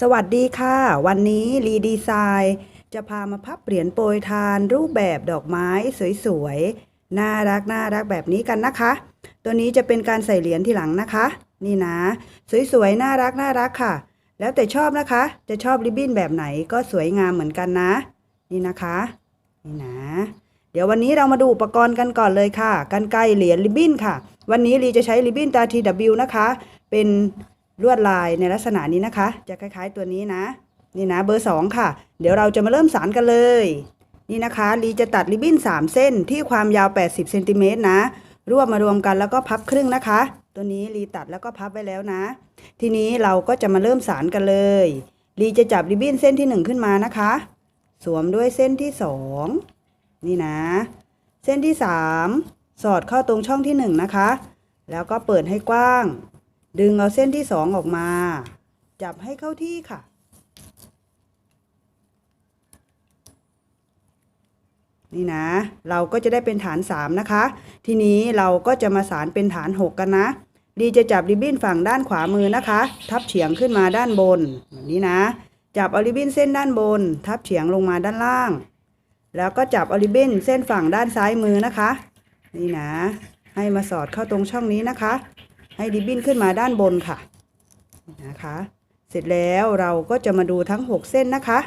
สวัสดีค่ะ วันนี้รีดีไซน์จะพามาพับเหรียญโปรยทานรูปแบบดอกไม้สวยๆ น่ารักน่ารักแบบนี้กันนะคะ ตัวนี้จะเป็นการใส่เหรียญที่หลังนะคะ นี่นะ สวยๆ น่ารักน่ารักค่ะ แล้วแต่ชอบนะคะ จะชอบริบบิ้นแบบไหนก็สวยงามเหมือนกันนะ นี่นะคะนี่นะ เดี๋ยววันนี้เรามาดูอุปกรณ์กันก่อนเลยค่ะกันไกรเหรียญริบบิ้นค่ะ วันนี้รีจะใช้ริบบิ้นตา TW นะคะ เป็น ลวดลายในลักษณะนี้นะคะ จะคล้าย ๆ ตัวนี้นะ นี่นะเบอร์ 2 ค่ะ เดี๋ยวเราจะมาเริ่มสารกันเลย นี่นะคะรีจะตัดริบบิ้น 3 เส้นที่ความยาว 80เซนติเมตรนะ รวบมารวมกันแล้วก็พับครึ่งนะคะ ตัวนี้รีตัดแล้วก็พับไว้แล้วนะ ทีนี้เราก็จะมาเริ่มสารกันเลยรีจะจับริบบิ้นเส้นที่ 1 ขึ้นมานะคะ สวมด้วยเส้นที่ 2 นี่นะ เส้นที่ 3 สอดเข้าตรงช่องที่ 1 นะคะ แล้วก็เปิดให้กว้าง ดึงเอาเส้นที่2ออกมา จับให้เข้าที่ค่ะ นี่นะ เราก็จะได้เป็นฐาน 3 นะคะ ทีนี้เราก็จะมาสารเป็นฐาน 6 กันนะ ดีจะจับริบบิ้นฝั่งด้านขวามือนะคะ ทับเฉียงขึ้นมาด้านบนแบบนี้นะ จับเอาริบบิ้นเส้นด้านบน ทับเฉียงลงมาด้านล่าง แล้วก็จับเอาริบบิ้นเส้นฝั่งด้านซ้ายมือนะคะ นี่นะ ให้มาสอดเข้าตรงช่องนี้นะคะ ให้ริบบิ้นขึ้นมาด้านบนค่ะนะคะ เสร็จแล้วเราก็จะมาดูทั้ง 6 เส้นนะคะ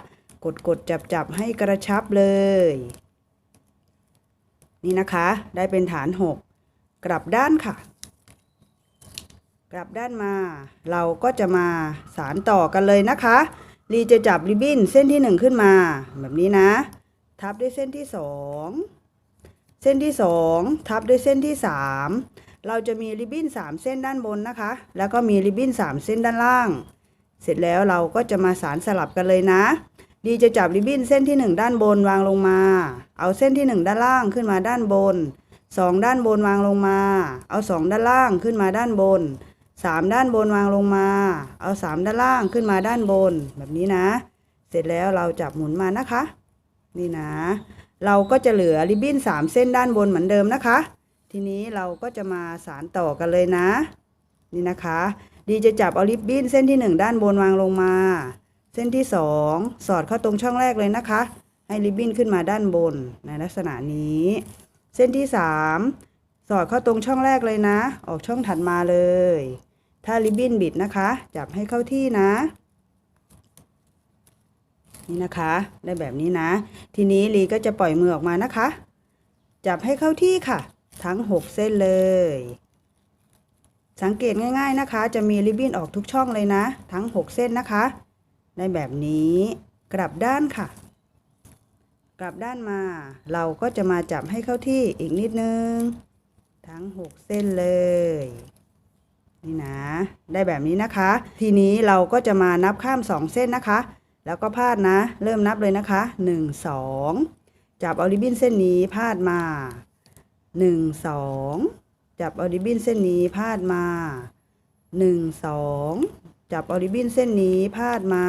กดกดจับจับให้กระชับเลย นี่นะคะ ได้เป็นฐาน 6 กลับด้านค่ะ กลับด้านมา เราก็จะมาสารต่อกันเลยนะคะรีจะจับริบบิ้นเส้นที่ 1 ขึ้นมา แบบนี้นะ ทับด้วยเส้นที่ 2 เส้นที่ 2 ทับด้วยเส้นที่ 3 เราจะมีริบบิ้น3 เส้นด้านบนนะคะ แล้วก็มีริบบิ้น3 เส้นด้านล่าง เสร็จแล้วเราก็จะมาสารสลับกันเลยนะ ดีจะจับริบบิ้นเส้นที่ 1 ด้านบนวางลงมา เอาเส้นที่ 1 ด้านล่างขึ้นมาด้านบน 2 ด้านบนวางลงมา เอา 2 ด้านล่างขึ้นมาด้านบน 3 ด้านบนวางลงมา เอา 3 ด้านล่างขึ้นมาด้านบน แบบนี้นะ เสร็จแล้วเราจับหมุนมานะคะ นี่นะ เราก็จะเหลือริบบิ้น3 เส้นด้านบนเหมือนเดิมนะคะ ทีนี้เราก็จะมาสารต่อกันเลยนะ นี่นะคะ ดีจะจับเอาริบบิ้นเส้นที่ 1 ด้านบนวางลงมา เส้นที่ 2 สอดเข้าตรงช่องแรกเลยนะคะ ให้ริบบิ้นขึ้นมาด้านบนในลักษณะนี้ เส้นที่ 3 สอดเข้าตรงช่องแรกเลยนะ ออกช่องถัดมาเลย ถ้าริบบิ้นบิดนะคะ จับให้เข้าที่นะนี่นะคะ ได้แบบนี้นะ ทีนี้ลีก็จะปล่อยมือออกมานะคะ จับให้เข้าที่ค่ะ ทั้ง 6 เส้นเลย สังเกตง่าย ๆนะคะ จะมีริบบิ้นออกทุกช่องเลยนะ ทั้ง 6 เส้นนะคะได้แบบนี้กลับด้านค่ะ กลับด้านมา เราก็จะมาจับให้เข้าที่อีกนิดนึง ทั้ง 6 เส้นเลยนี่นะ ได้แบบนี้นะคะ ทีนี้เราก็จะมานับข้าม 2 เส้นนะคะ แล้วก็พาดนะ เริ่มนับเลยนะคะ 1 2 จับเอาริบบิ้นเส้นนี้พาดมา 1 2จับเอาริบบิ้นเส้นนี้พาดมา1 2จับเอาริบบิ้นเส้นนี้พาดมา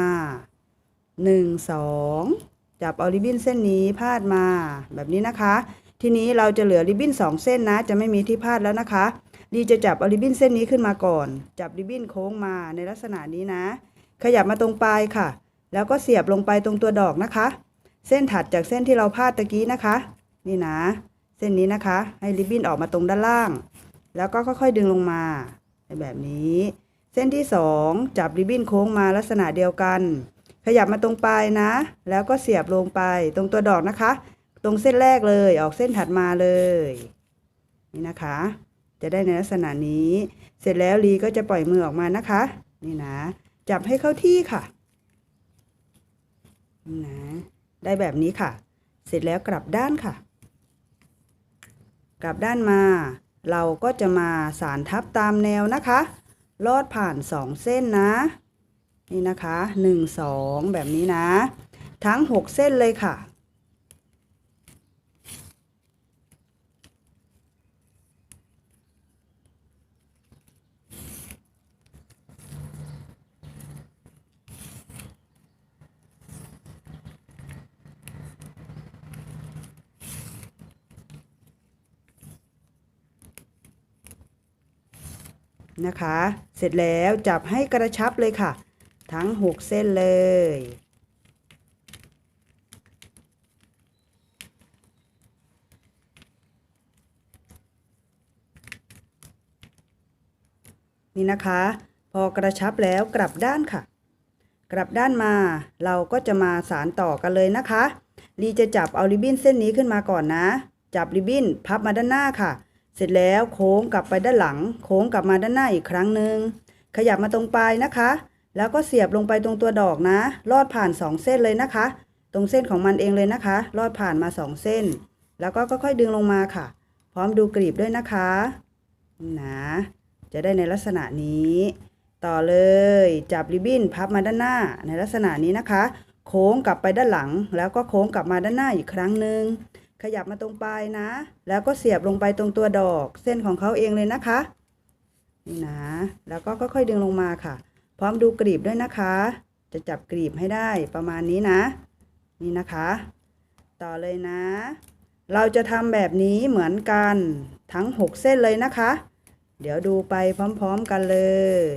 1 2จับเอาริบบิ้นเส้นนี้พาดมา แบบนี้นะคะ ทีนี้เราจะเหลือริบบิ้น2เส้นนะ จะไม่มีที่พาดแล้วนะคะดีจะจับเอาริบบิ้นเส้นนี้ขึ้นมาก่อน จับริบบิ้นโค้งมาในลักษณะนี้นะ ขยับมาตรงปลายค่ะ แล้วก็เสียบลงไปตรงตัวดอกนะคะ เส้นถัดจากเส้นที่เราพาดตะกี้นะคะ นี่นะ เส้นนี้นะคะ ให้ริบบิ้นออกมาตรงด้านล่าง แล้วก็ค่อยๆดึงลงมาแบบนี้ เส้นที่สองจับริบบิ้นโค้งมาลักษณะเดียวกัน ขยับมาตรงปลายนะ แล้วก็เสียบลงไปตรงตัวดอกนะคะ ตรงเส้นแรกเลยออกเส้นถัดมาเลย นี่นะคะ จะได้ในลักษณะนี้ เสร็จแล้วลีก็จะปล่อยมือออกมานะคะ นี่นะ จับให้เข้าที่ค่ะนี่นะ ได้แบบนี้ค่ะ เสร็จแล้วกลับด้านค่ะ กลับด้านมา เราก็จะมาสารทับตามแนวนะคะ ลอดผ่านสองเส้นนะ นี่นะคะหนึ่งสองแบบนี้นะ ทั้งหกเส้นเลยค่ะ นะคะ เสร็จแล้วจับให้กระชับเลยค่ะ ทั้ง 6 เส้นเลย นี่นะคะ พอกระชับแล้วกลับด้านค่ะ กลับด้านมาเราก็จะมาสารต่อกันเลยนะคะลีจะจับเอาริบบิ้นเส้นนี้ขึ้นมาก่อนนะ จับริบบิ้นพับมาด้านหน้าค่ะ เสร็จแล้วโค้งกลับไปด้านหลัง โค้งกลับมาด้านหน้าอีกครั้งหนึ่งขยับมาตรงปลายนะคะ แล้วก็เสียบลงไปตรงตัวดอกนะ ลอดผ่าน 2 เส้นเลยนะคะ ตรงเส้นของมันเองเลยนะคะ ลอดผ่านมา 2 เส้น แล้วก็ค่อยๆดึงลงมาค่ะ พร้อมดูกรีบด้วยนะคะนะจะได้ในลักษณะนี้ ต่อเลยจับริบบิ้นพับมาด้านหน้าในลักษณะนี้นะคะ โค้งกลับไปด้านหลัง แล้วก็โค้งกลับมาด้านหน้าอีกครั้งหนึ่ง ขยับมาตรงปลายนะ แล้วก็เสียบลงไปตรงตัวดอกเส้นของเขาเองเลยนะคะนี่นะ แล้วก็ค่อยๆดึงลงมาค่ะ พร้อมดูกรีบด้วยนะคะ จะจับกรีบให้ได้ประมาณนี้นะ นี่นะคะ ต่อเลยนะ เราจะทำแบบนี้เหมือนกันทั้ง 6 เส้นเลยนะคะ เดี๋ยวดูไปพร้อมๆกันเลย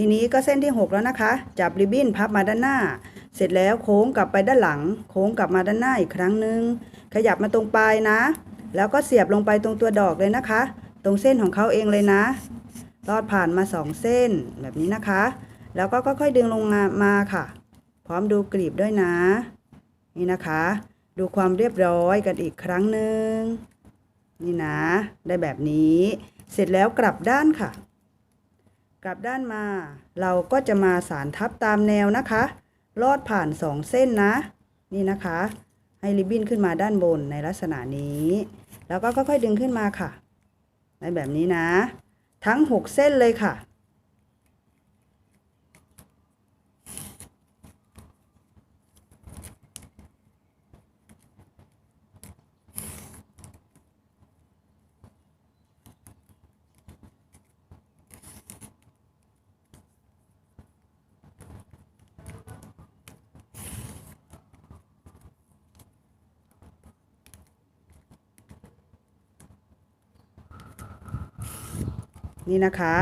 ทีนี้ก็เส้นที่ 6 แล้วนะคะ จับริบบิ้นพับมาด้านหน้า เสร็จแล้วโค้งกลับไปด้านหลัง โค้งกลับมาด้านหน้าอีกครั้งหนึ่งขยับมาตรงปลายนะ แล้วก็เสียบลงไปตรงตัวดอกเลยนะคะ ตรงเส้นของเขาเองเลยนะลอดผ่านมา 2 เส้นแบบนี้นะคะ แล้วก็ค่อยๆดึงลงมามาค่ะ พร้อมดูกรีบด้วยนะ นี่นะคะ ดูความเรียบร้อยกันอีกครั้งหนึ่งนี่นะ ได้แบบนี้ เสร็จแล้วกลับด้านค่ะ ลับด้านมา เราก็จะมาสารทับตามแนวนะคะ ลอดผ่านสองเส้นนะ นี่นะคะ ให้ริบบิ้นขึ้นมาด้านบนในลักษณะนี้ แล้วก็ค่อยๆดึงขึ้นมาค่ะ ในแบบนี้นะ ทั้ง 6 เส้นเลยค่ะ นี่นะคะ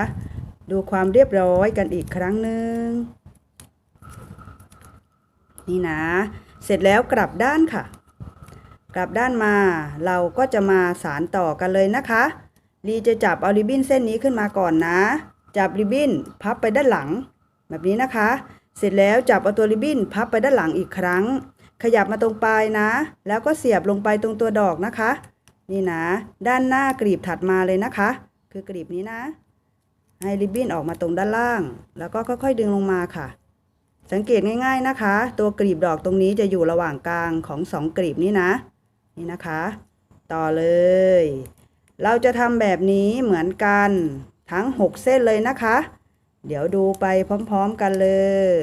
ดูความเรียบร้อยกันอีกครั้งหนึ่งนี่นะ เสร็จแล้วกลับด้านค่ะ กลับด้านมาเราก็จะมาสารต่อกันเลยนะคะลีจะจับเอาริบบิ้นเส้นนี้ขึ้นมาก่อนนะ จับริบบิ้นพับไปด้านหลัง แบบนี้นะคะ เสร็จแล้วจับเอาตัวริบบิ้นพับไปด้านหลังอีกครั้ง ขยับมาตรงปลายนะ แล้วก็เสียบลงไปตรงตัวดอกนะคะ นี่นะ ด้านหน้ากรีบถัดมาเลยนะคะ คือกรีบนี้นะ ให้ริบบิ้นออกมาตรงด้านล่าง แล้วก็ค่อยๆดึงลงมาค่ะ สังเกตง่ายๆนะคะ ตัวกรีบดอกตรงนี้จะอยู่ระหว่างกลางของสองกรีบนี้นะ นี่นะคะ ต่อเลย เราจะทำแบบนี้เหมือนกันทั้ง 6 เส้นเลยนะคะ เดี๋ยวดูไปพร้อมๆกันเลย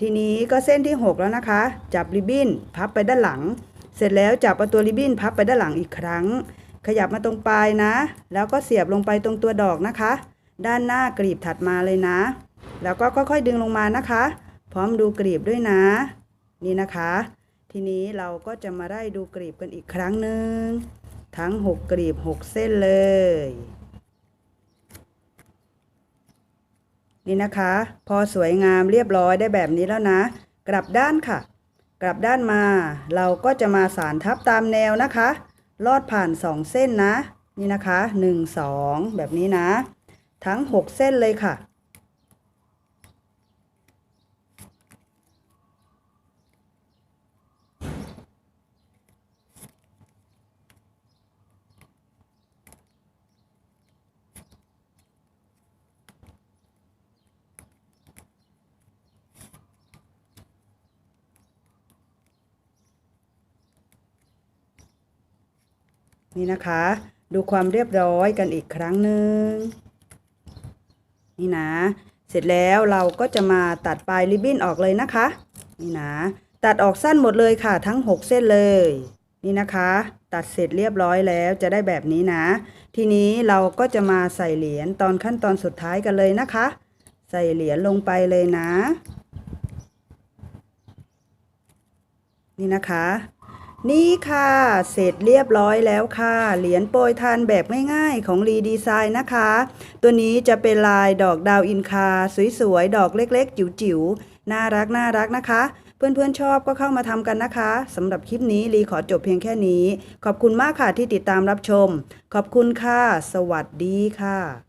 ทีนี้ก็เส้นที่ 6 แล้วนะคะ จับริบบิ้นพับไปด้านหลัง เสร็จแล้วจับเอาตัวริบบิ้นพับไปด้านหลังอีกครั้ง ขยับมาตรงปลายนะ แล้วก็เสียบลงไปตรงตัวดอกนะคะ ด้านหน้ากรีบถัดมาเลยนะ แล้วก็ค่อยๆดึงลงมานะคะ พร้อมดูกรีบด้วยนะ นี่นะคะ ทีนี้เราก็จะมาได้ดูกรีบกันอีกครั้งหนึ่งทั้ง 6 กรีบ 6 เส้นเลย นี่นะคะ พอสวยงามเรียบร้อยได้แบบนี้แล้วนะ กลับด้านค่ะ กลับด้านมา เราก็จะมาสานทับตามแนวนะคะ ลอดผ่าน 2 เส้นนะ นี่นะคะ 1 2 แบบนี้นะ ทั้ง 6 เส้นเลยค่ะ นี่นะคะ ดูความเรียบร้อยกันอีกครั้งหนึ่งนี่นะ เสร็จแล้วเราก็จะมาตัดปลายริบบิ้นออกเลยนะคะ นี่นะ ตัดออกสั้นหมดเลยค่ะ ทั้ง 6 เส้นเลย นี่นะคะ ตัดเสร็จเรียบร้อยแล้วจะได้แบบนี้นะ ทีนี้เราก็จะมาใส่เหรียญตอนขั้นตอนสุดท้ายกันเลยนะคะ ใส่เหรียญลงไปเลยนะ นี่นะคะ นี่ค่ะ เสร็จเรียบร้อยแล้วค่ะ เหรียญโปรยทานแบบง่ายๆ ของรีดีไซน์นะคะ ตัวนี้จะเป็นลายดอกดาวอินคา สวยๆ ดอกเล็กๆ จิ๋วๆ น่ารักน่ารักนะคะ เพื่อนๆชอบก็เข้ามาทำกันนะคะสำหรับคลิปนี้รีขอจบเพียงแค่นี้ ขอบคุณมากค่ะที่ติดตามรับชม ขอบคุณค่ะ สวัสดีค่ะ